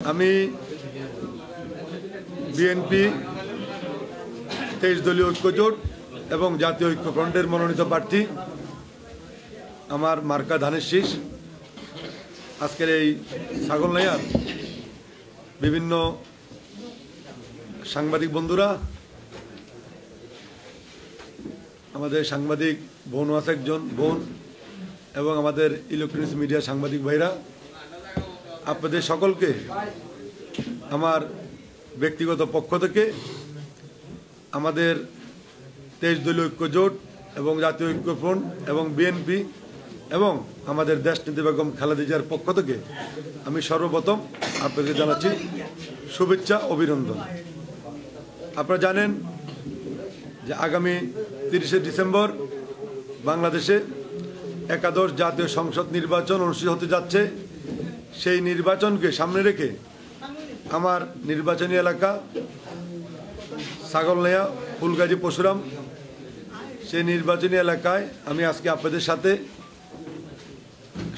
আমি বিএনপি, তেইশ দলীয় ঐক্যজোট এবং জাতীয় ঐক্যফ্রন্টের মনোনীত প্রার্থী। আমার মার্কা ধানের শীষ। আজকের এই ছাগলনাইয়ার বিভিন্ন সাংবাদিক বন্ধুরা, আমাদের সাংবাদিক বোন আছে একজন বোন এবং আমাদের ইলেকট্রনিক্স মিডিয়া সাংবাদিক ভাইরা। আপনাদের সকলকে, আমার ব্যক্তিগত পক্ষ থেকে আমাদের তেইশ দলীয় ঐক্য জোট এবং জাতীয় ঐক্যফ্রন্ট এবং বিএনপি এবং আমাদের দেশনীতি বেগম খালেদা জিয়ার পক্ষ থেকে আমি সর্বপ্রথম আপনাদের জানাচ্ছি শুভেচ্ছা, অভিনন্দন। আপনারা জানেন যে আগামী তিরিশে ডিসেম্বর বাংলাদেশে একাদশ জাতীয় সংসদ নির্বাচন অনুষ্ঠিত হতে যাচ্ছে। সেই নির্বাচনকে সামনে রেখে আমার নির্বাচনী এলাকা ছাগলনাইয়া ফুলগাজী পশুরাম সেই নির্বাচনী এলাকায় আমি আজকে আপনাদের সাথে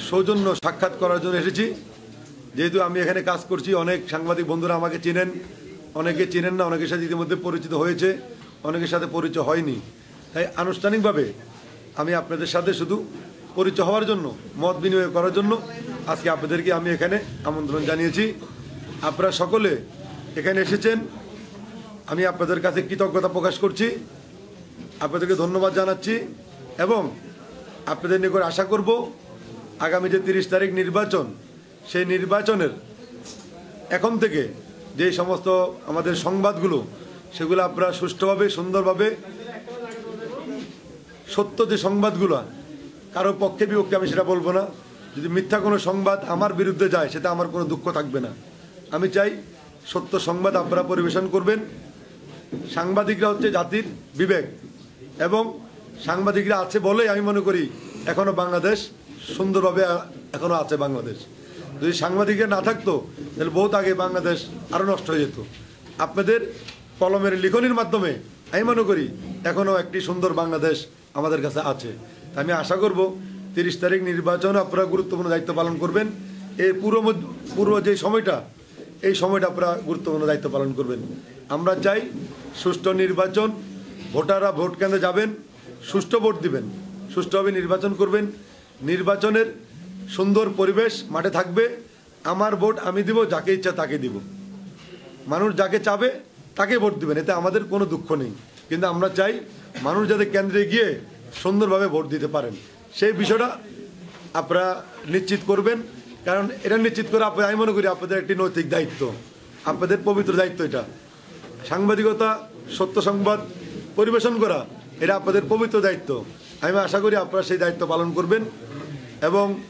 সৌজন্য সাক্ষাৎ করার জন্য এসেছি। যেহেতু আমি এখানে কাজ করছি, অনেক সাংবাদিক বন্ধুরা আমাকে চেনেন, অনেকে চেনেন না, অনেকের সাথে ইতিমধ্যে পরিচিত হয়েছে, অনেকের সাথে পরিচয় হয়নি। তাই আনুষ্ঠানিকভাবে আমি আপনাদের সাথে শুধু পরিচয় হওয়ার জন্য, মত বিনিময় করার জন্য আজকে আপনাদেরকে আমি এখানে আমন্ত্রণ জানিয়েছি। আপনারা সকলে এখানে এসেছেন। আমি আপনাদের কাছে কৃতজ্ঞতা প্রকাশ করছি। আপনাদেরকে ধন্যবাদ জানাচ্ছি এবং আপনাদের নিকট আশা করব, আগামী যে তিরিশ তারিখ নির্বাচন, সেই নির্বাচনের এখন থেকে যে সমস্ত আমাদের সংবাদগুলো, সেগুলো আপনারা সুষ্ঠুভাবে, সুন্দরভাবে সত্য যে সংবাদগুলো, কারও পক্ষে বিপক্ষে আমি সেটা বলব না। যদি মিথ্যা কোনো সংবাদ আমার বিরুদ্ধে যায়, সেটা আমার কোনো দুঃখ থাকবে না। আমি চাই সত্য সংবাদ আপনারা পরিবেশন করবেন। সাংবাদিকরা হচ্ছে জাতির বিবেক এবং সাংবাদিকরা আছে বলেই আমি মনে করি এখনও বাংলাদেশ সুন্দরভাবে এখনও আছে বাংলাদেশ। যদি সাংবাদিকরা না থাকতো, তাহলে বহুত আগে বাংলাদেশ আরও নষ্ট হয়ে যেত। আপনাদের কলমের লিখনির মাধ্যমে আমি মনে করি এখনও একটি সুন্দর বাংলাদেশ আমাদের কাছে আছে। আমি আশা করব তিরিশ তারিখ নির্বাচন, আপনারা গুরুত্বপূর্ণ দায়িত্ব পালন করবেন। এই পুরো পূর্ব যে সময়টা, এই সময়টা আপনারা গুরুত্বপূর্ণ দায়িত্ব পালন করবেন। আমরা চাই সুষ্ঠু নির্বাচন, ভোটাররা ভোট কেন্দ্রে যাবেন, সুষ্ঠু ভোট দিবেন, সুষ্ঠুভাবে নির্বাচন করবেন। নির্বাচনের সুন্দর পরিবেশ মাঠে থাকবে। আমার ভোট আমি দিব, যাকে ইচ্ছা তাকে দিব। মানুষ যাকে চাবে, তাকে ভোট দিবেন, এতে আমাদের কোনো দুঃখ নেই। কিন্তু আমরা চাই মানুষ যাতে কেন্দ্রে গিয়ে সুন্দরভাবে ভোট দিতে পারেন। সেই বিষয়টা আপনারা নিশ্চিত করবেন। কারণ এটা নিশ্চিত করে আপনার আমি মনে করি আপনাদের একটি নৈতিক দায়িত্ব। আপনাদের পবিত্র দায়িত্ব এটা। সাংবাদিকতা, সত্য সংবাদ পরিবেশন করা, এটা আপনাদের পবিত্র দায়িত্ব। আমি আশা করি আপনারা সেই দায়িত্ব পালন করবেন। এবং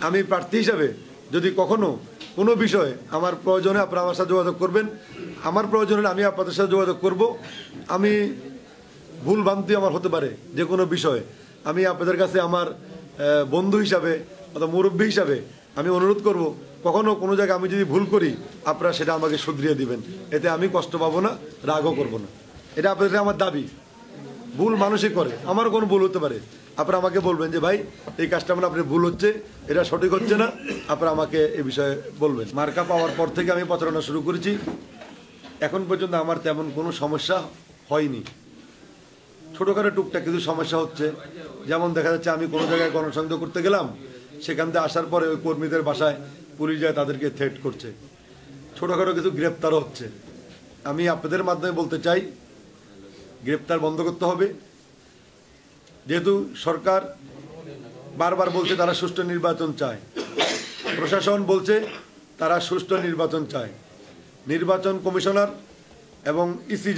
আমি প্রার্থী হিসাবে যদি কখনো কোনো বিষয়ে আমার প্রয়োজনে আপনারা আমার সাথে যোগাযোগ করবেন, আমার প্রয়োজনে আমি আপনাদের সাথে যোগাযোগ করব। আমি ভুল ভ্রান্তি আমার হতে পারে যে কোনো বিষয়ে। আমি আপনাদের কাছে আমার বন্ধু হিসাবে অথবা মুরব্বী হিসাবে আমি অনুরোধ করব, কখনো কোনো জায়গায় আমি যদি ভুল করি, আপনারা সেটা আমাকে শুধরিয়ে দিবেন। এতে আমি কষ্ট পাবো না, রাগও করব না। এটা আপনাদের আমার দাবি। ভুল মানুষই করে। আমারও কোনো ভুল হতে পারে। আপনারা আমাকে বলবেন যে, ভাই, এই কাজটা আপনার ভুল হচ্ছে, এটা সঠিক হচ্ছে না। আপনারা আমাকে এ বিষয়ে বলবেন। মার্কা পাওয়ার পর থেকে আমি প্রচারণা শুরু করেছি। এখন পর্যন্ত আমার তেমন কোনো সমস্যা হয়নি। ছোটোখাটো টুকটাক কিছু সমস্যা হচ্ছে। যেমন দেখা যাচ্ছে আমি কোনো জায়গায় গণসংযোগ করতে গেলাম, সেখান থেকে আসার পরে ওই কর্মীদের বাসায় পুলিশ যায় তাদেরকে থ্রেট করছে। ছোটোখাটো কিছু গ্রেপ্তারও হচ্ছে। আমি আপনাদের মাধ্যমে বলতে চাই, গ্রেপ্তার বন্ধ করতে হবে। যেহেতু সরকার বারবার বলছে তারা সুষ্ঠু নির্বাচন চায়। প্রশাসন বলছে তারা সুষ্ঠু নির্বাচন চায়। নির্বাচন কমিশনার এবং ইসি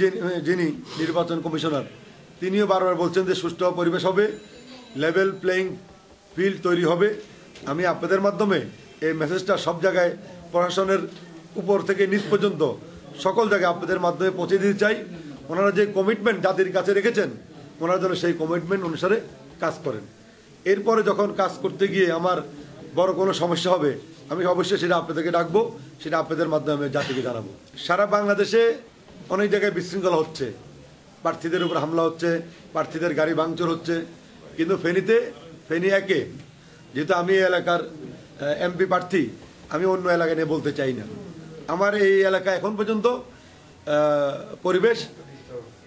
যিনি নির্বাচন কমিশনার তিনিও বারবার বলছেন যে সুষ্ঠু পরিবেশ হবে লেভেল প্লেয়িং ফিল্ড তৈরি হবে। আমি আপনাদের মাধ্যমে এই মেসেজটা সব জায়গায়, প্রশাসনের উপর থেকে নিচ পর্যন্ত সকল জায়গায় আপনাদের মাধ্যমে পৌঁছে দিতে চাই। ওনারা যে কমিটমেন্ট জাতির কাছে রেখেছেন, ওনারা যেন সেই কমিটমেন্ট অনুসারে কাজ করেন। এরপরে যখন কাজ করতে গিয়ে আমার বড় কোনো সমস্যা হবে, আমি অবশ্যই সেটা আপনাদেরকে ডাকবো, সেটা আপনাদের মাধ্যমে জাতিকে জানাব। সারা বাংলাদেশে অনেক জায়গায় বিশৃঙ্খলা হচ্ছে। প্রার্থীদের উপর হামলা হচ্ছে, প্রার্থীদের গাড়ি ভাঙচুর হচ্ছে। কিন্তু ফেনীতে, ফেনী একে, যেহেতু আমি এলাকার এমপি প্রার্থী, আমি অন্য এলাকায় নিয়ে বলতে চাই না। আমার এই এলাকা এখন পর্যন্ত পরিবেশ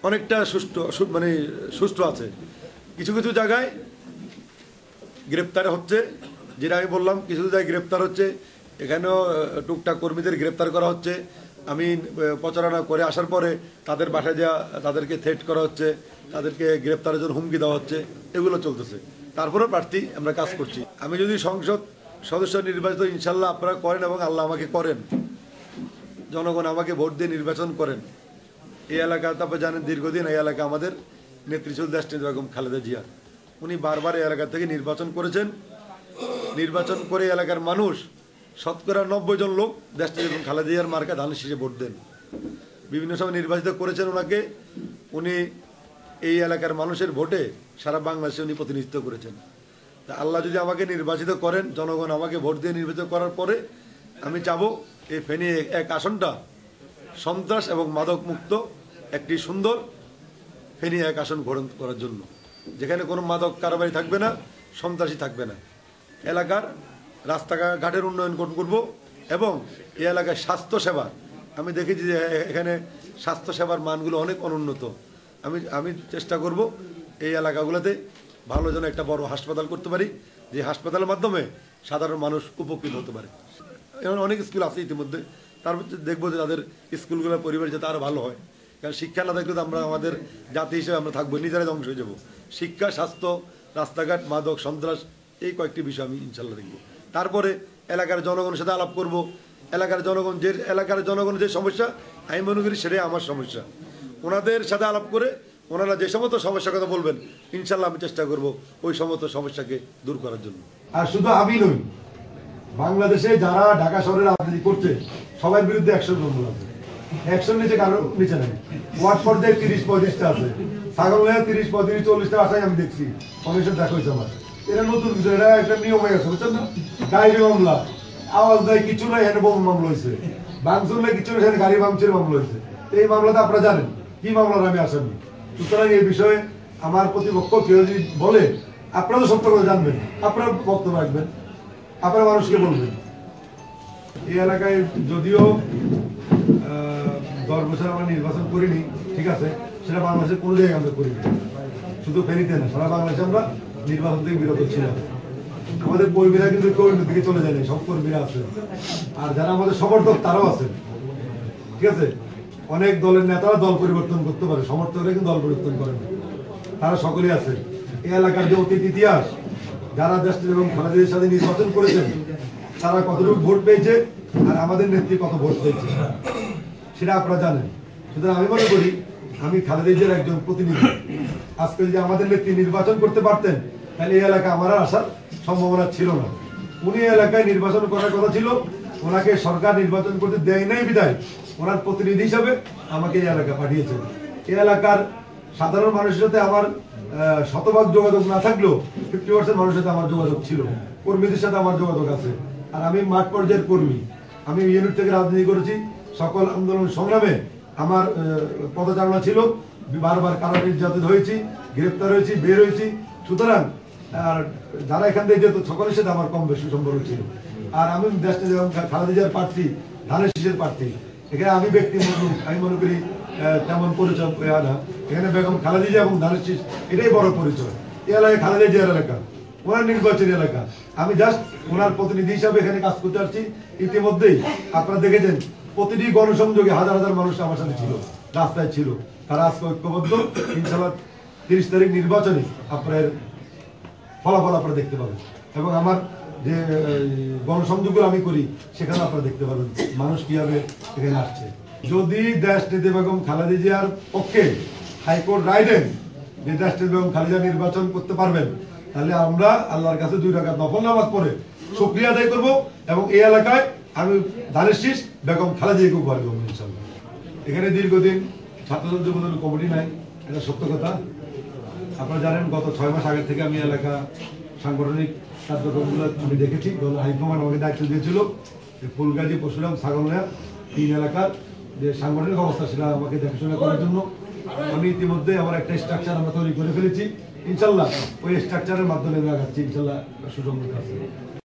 অনেকটা সুষ্ঠু মানে সুষ্ঠু আছে। কিছু কিছু জায়গায় গ্রেপ্তার হচ্ছে, যেটা আমি বললাম, কিছু কিছু জায়গায় গ্রেপ্তার হচ্ছে। এখানেও টুকটাক কর্মীদের গ্রেপ্তার করা হচ্ছে। আমি প্রচারণা করে আসার পরে তাদের বাসায় যা, তাদেরকে থ্রেট করা হচ্ছে, তাদেরকে গ্রেপ্তারের জন্য হুমকি দেওয়া হচ্ছে, এগুলো চলতেছে। তারপরেও প্রার্থী আমরা কাজ করছি। আমি যদি সংসদ সদস্য নির্বাচিত, ইনশাল্লাহ আপনারা করেন এবং আল্লাহ আমাকে করেন। জনগণ আমাকে ভোট দিয়ে নির্বাচন করেন। এই এলাকা, তারপর জানেন দীর্ঘদিন এই এলাকা আমাদের নেত্রী ছিল বেগম খালেদা জিয়া। উনি বারবার এই এলাকা থেকে নির্বাচন করেছেন। নির্বাচন করে এলাকার মানুষ শতকরা নব্বই জন লোক দেশনেত্রী বেগম খালেদা জিয়ার মার্কা ধান শীষে ভোট দেন। বিভিন্ন সময় নির্বাচিত করেছেন ওনাকে। উনি এই এলাকার মানুষের ভোটে সারা বাংলাদেশে উনি প্রতিনিধিত্ব করেছেন। তা আল্লাহ যদি আমাকে নির্বাচিত করেন, জনগণ আমাকে ভোট দিয়ে নির্বাচিত করার পরে আমি চাবো এই ফেনী এক আসনটা সন্ত্রাস এবং মাদক মুক্ত একটি সুন্দর ফেনী এক আসন গ্রহণ করার জন্য। যেখানে কোনো মাদক কারবারি থাকবে না, সন্ত্রাসী থাকবে না। এলাকার রাস্তাঘাটের উন্নয়ন করব এবং এই এলাকার স্বাস্থ্যসেবা। আমি দেখেছি যে এখানে স্বাস্থ্যসেবার মানগুলো অনেক অনুন্নত। আমি আমি চেষ্টা করব এই এলাকাগুলোতে ভালো যেন একটা বড় হাসপাতাল করতে পারি, যে হাসপাতালের মাধ্যমে সাধারণ মানুষ উপকৃত হতে পারে। এমন অনেক স্কুল আছে ইতিমধ্যে। তার মধ্যে দেখব যে তাদের স্কুলগুলোর পরিবেশ যাতে আরও ভালো হয়। কারণ শিক্ষা না থাকলে তো আমরা আমাদের জাতি হিসেবে আমরা থাকব, নিজেরাই ধ্বংস হয়ে যাব। শিক্ষা, স্বাস্থ্য, রাস্তাঘাট, মাদক, সন্ত্রাস, এই কয়েকটি বিষয় আমি ইনশাল্লাহ দেখব। তারপরে এলাকার জনগণের সাথে আলাপ করব। এলাকার জনগণ যে, এলাকার জনগণের যে সমস্যা, আমি মনে করি সেটাই আমার সমস্যা। ওনাদের সাথে আলাপ করে ওনারা যে সমস্ত সমস্যার কথা বলবেন, ইনশাল্লাহ আমি চেষ্টা করব ওই সমস্ত সমস্যাকে দূর করার জন্য। আর শুধু আমি নই, বাংলাদেশে যারা ঢাকা শহরে রাজনীতি করছে, সবার বিরুদ্ধে অ্যাকশন গ্রহণ আছে নিচে কারও নিচে নেই। ওয়ার্ড পর্যায়ে তিরিশ পঁয়ত্রিশটা আছে। ছাগল তিরিশ পঁয়ত্রিশ চল্লিশটা আসাই আমি দেখছি। কমিশন দেখা হয়েছে আমার। এটা নতুন কিছু এটা একটা নিয়ম হয়ে গেছে, বুঝছেন না? ডায়েরি মামলা। আওয়াজ দেয়, কিছু নাই এখানে বোম মামলা হয়েছে। ভাঙচুর নেই কিছু নেই গাড়ি ভাঙচুর মামলা হয়েছে। এই মামলাতে আপনারা জানেন, কি মামলার আমি আসামি? সুতরাং এই বিষয়ে আমার প্রতিপক্ষ কেউ যদি বলে, আপনারা সত্য কথা জানবেন, আপনারা বক্তব্য রাখবেন, আপনারা মানুষকে বলবেন। এই এলাকায় যদিও দশ বছর আমরা নির্বাচন করিনি, ঠিক আছে, সেটা বাংলাদেশের কোনো জায়গায় আমরা করিনি। শুধু ফেরিতে না, সারা বাংলাদেশে আমরা নির্বাচন থেকে বিরত ছিলাম আমাদের কর্মীরা কিন্তু অন্য দিকে চলে যায়নি সব কর্মীরা আছে। আর যারা আমাদের সমর্থক, তারাও আছেন ঠিক আছে? অনেক দলের নেতারা দল পরিবর্তন করতে পারে, সমর্থকরা কিন্তু দল পরিবর্তন করেন তারা সকলেই আছে। এই এলাকার যে অতীত ইতিহাস, যারা দেশ এবং খালেদের সাথে নির্বাচন করেছেন, তারা কতটুকু ভোট পেয়েছে আর আমাদের নেত্রী কত ভোট পেয়েছে, সেটা আপনারা জানেন। সুতরাং আমি মনে করি, আমি খালেদের একজন প্রতিনিধি। আজকে যদি আমাদের নেত্রী নির্বাচন করতে পারতেন, তাহলে এই এলাকা আমার আসার সম্ভাবনা ছিল না। উনি এলাকায় নির্বাচন করার কথা ছিল, ওনাকে সরকার নির্বাচন করতে দেয় নাই বিদায় ওনার প্রতিনিধি হিসাবে আমাকে এই এলাকা পাঠিয়েছেন। এই এলাকার সাধারণ মানুষের সাথে আমার শতভাগ যোগাযোগ না থাকলেও ফিফটি পার্সেন্ট মানুষের সাথে আমার যোগাযোগ ছিল। কর্মীদের সাথে আমার যোগাযোগ আছে। আর আমি মাঠ পর্যায়ের কর্মী। আমি ইউনিট থেকে রাজনীতি করেছি। সকল আন্দোলন সংগ্রামে আমার পদচারণা ছিল। বারবার কারা নির্যাতিত হয়েছি, গ্রেপ্তার হয়েছি, বের হয়েছি। সুতরাং, আর যারা এখান থেকে যেত, সকলের সাথে আমার কম বেশি সম্পর্ক ছিল। আর আমি দেশটা যেমন খালেদা প্রার্থী, ধানের শীষের প্রার্থী, এখানে আমি ব্যক্তি মজলুম আমি মনে করি তেমন পরিচয় না। এখানে বেগম খালেদা জিয়া এবং ধানের শীষ, এটাই বড় পরিচয়। এই এলাকা খালেদা জিয়ার এলাকা, ওনার নির্বাচনী এলাকা। আমি জাস্ট ওনার প্রতিনিধি হিসাবে এখানে কাজ করতে পারছি ইতিমধ্যেই আপনারা দেখেছেন, প্রতিটি গণসংযোগে হাজার হাজার মানুষ আমার সাথে ছিল, রাস্তায় ছিল। তারা আজকে ঐক্যবদ্ধ। ইনশাল্লাহ তিরিশ তারিখ নির্বাচনে আপনার ফলাফল আপনারা দেখতে পাবেন। এবং আমার যে গণসংযোগগুলো আমি করি, সেখানে আপনারা দেখতে পাবেন মানুষ কীভাবে এখানে আসছে। যদি দেশ নেতা বেগম খালেদা জিয়ার পক্ষে হাইকোর্ট রায় দেন যে দেশ বেগম খালেদা নির্বাচন করতে পারবেন, তাহলে আমরা আল্লাহর কাছে দুই টাকা নফল নামাজ পড়ে শুক্রিয়া আদায় করব এবং এই এলাকায় আমি ধানের শীষ বেগম খালেদাকে উপহার দেবো ইনশাল্লাহ এখানে দীর্ঘদিন ছাত্রছাত্রী যুবদল কমিটি নাই, এটা সত্য কথা। আপনারা জানেন, গত ছয় মাস আগে থেকে আমি এলাকা সাংগঠনিক কার্যক্রমগুলো আমি দেখেছি। দল হাইকমান্ড আমাকে দায়িত্ব দিয়েছিল যে ফুলগাজী, পরশুরাম ছাগলনা তিন এলাকার যে সাংগঠনিক অবস্থা, সেটা আমাকে দেখাশোনা করার জন্য। আমি ইতিমধ্যে আমার একটা স্ট্রাকচার আমরা তৈরি করে ফেলেছি। ইনশাল্লাহ ওই স্ট্রাকচারের মাধ্যমে আগাচ্ছি। ইনশাল্লাহ সুযোগ আছে।